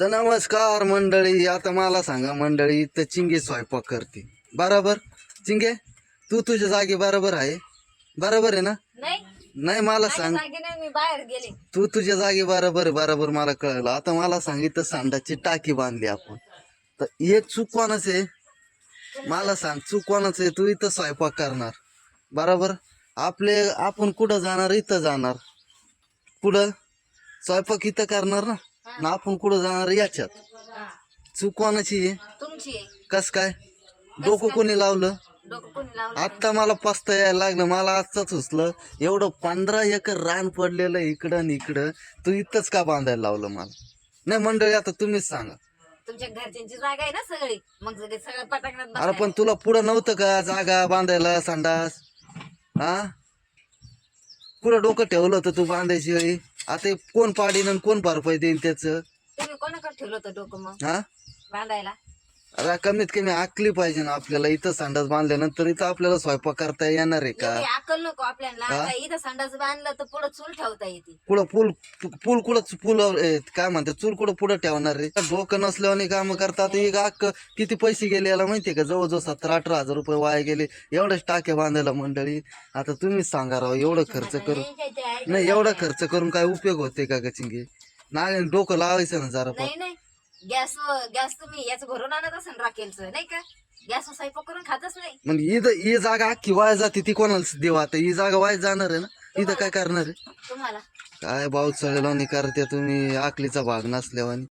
तर नमस्कार मंडळी आता मला सांगा मंडळी तर चिंगे स्वयंपाक करते. बरोबर? चिंगे तू तुझ्या जागी बरोबर आहे? बरोबर आहे ना? नाही. नाही मला सांग. तू तुझ्या जागी बरोबर आहे बरोबर मला कळलं. आता मला सांगितलं सांडाची टाकी बांधली आपण. तर हे चूक कोणाच आहे? मला सांग चूक कोणाच आहे? तू इथं स्वयंपाक करणार. बरोबर? आपले आपण कुठं जाणार? इथं जाणार. कुठं? स्वयंपाक इथं करणार ना? ना आपण कुठं जाणार याच्यात. चूक कोणाची? आहे तुमची आहे कस काय? डोकं कोणी लावलं? डोकं कोणी लावलं? आता मला पस्ता यायला लागलं मला आजचाच उचलं एवढं पंधरा एकर रान पडलेलं इकडं आणि इकडं तू इथंच का बांधायला लावलं मला? नाही मंडळी आता तुम्हीच सांगा. तुमच्या घरच्यांची जागा आहे ना सगळी? मग सगळे सगळं पटाकण्यात अरे पण तुला पुढं नव्हतं का जागा बांधायला संडास? हा? पुढं डोकं ठेवलं होतं तू बांधायची वेळी? आता कोण पाडीन आणि कोण भरपाई देईन त्याच? तुम्ही कोणाकडे ठेवलं होतं डोकं मग? हा? बांधायला? अरे कमीत कमी आकली पाहिजे ना आपल्याला. इथं संडास बांधल्यानंतर इथं आपल्याला स्वयंपाक करता येणार आहे का? अक्कल नको आपल्याला. आता इथं संडास बांधलं तर पुढे चूल ठेवता येते. पुढं पूल पूल कुठं पूल काय म्हणते चूल कुठं पुढं ठेवणार रे डोकं नसल्याने काम करतात. एक अक्क किती पैसे गेले याला माहितीये का? जवळजवळ सत्तर अठरा हजार रुपये वाया गेले. एवढेच टाके बांधायला मंडळी. आता तुम्हीच सांगा राव एवढं खर्च करून. नाही एवढा खर्च करून काय उपयोग होते का गचिंगे? नाही डोकं लावायचं ना जरा नाही. गॅस गॅस तुम्ही याच भरून आणत असेल राखेलचं नाही का? गॅस स्वयंपाक करून खातच नाही. म्हणजे ही ही जागा अख्खी वाया जाते ती कोणाला देवा आता? ही जागा वाया जाणार आहे ना? इथं काय करणार आहे? तुम्हाला. काय भाऊ चढलो करते तुम्ही आकलीचा भाग नसल्यावानी.